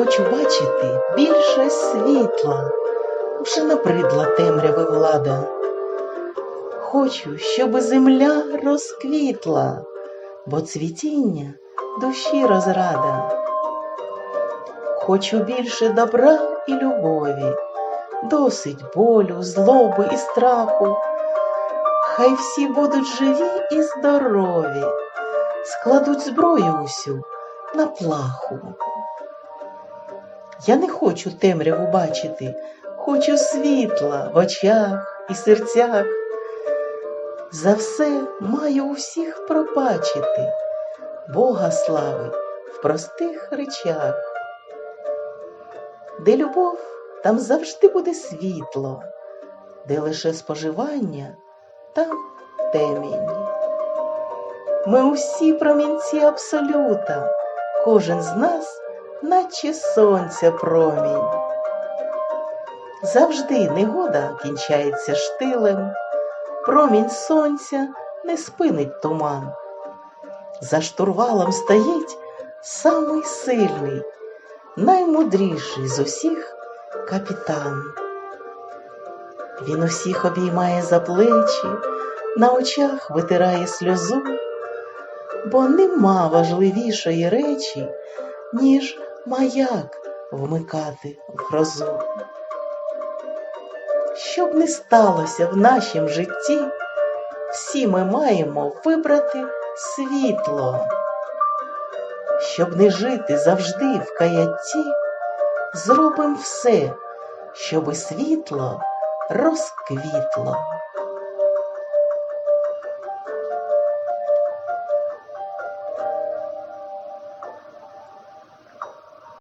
Хочу бачити більше світла, вже набридла темряви влада. Хочу, щоб земля розквітла, бо цвітіння душі розрада. Хочу більше добра і любові, досить болю, злоби і страху. Хай всі будуть живі і здорові, складуть зброю усю на плаху. Я не хочу темряву бачити, хочу світла в очах і серцях. За все маю усіх пробачити, Бога слави в простих речах. Де любов, там завжди буде світло, де лише споживання, там темінь. Ми усі промінці абсолюта, кожен з нас, наче сонця промінь. Завжди негода кінчається штилем, промінь сонця не спинить туман. За штурвалом стоїть самий сильний, наймудріший з усіх капітан. Він усіх обіймає за плечі, на очах витирає сльозу, бо нема важливішої речі, ніж маяк вмикати в грозу. Щоб не сталося в нашім житті, всі ми маємо вибрати світло, щоб не жити завжди в каятті, зробим все, щоби світло розквітло.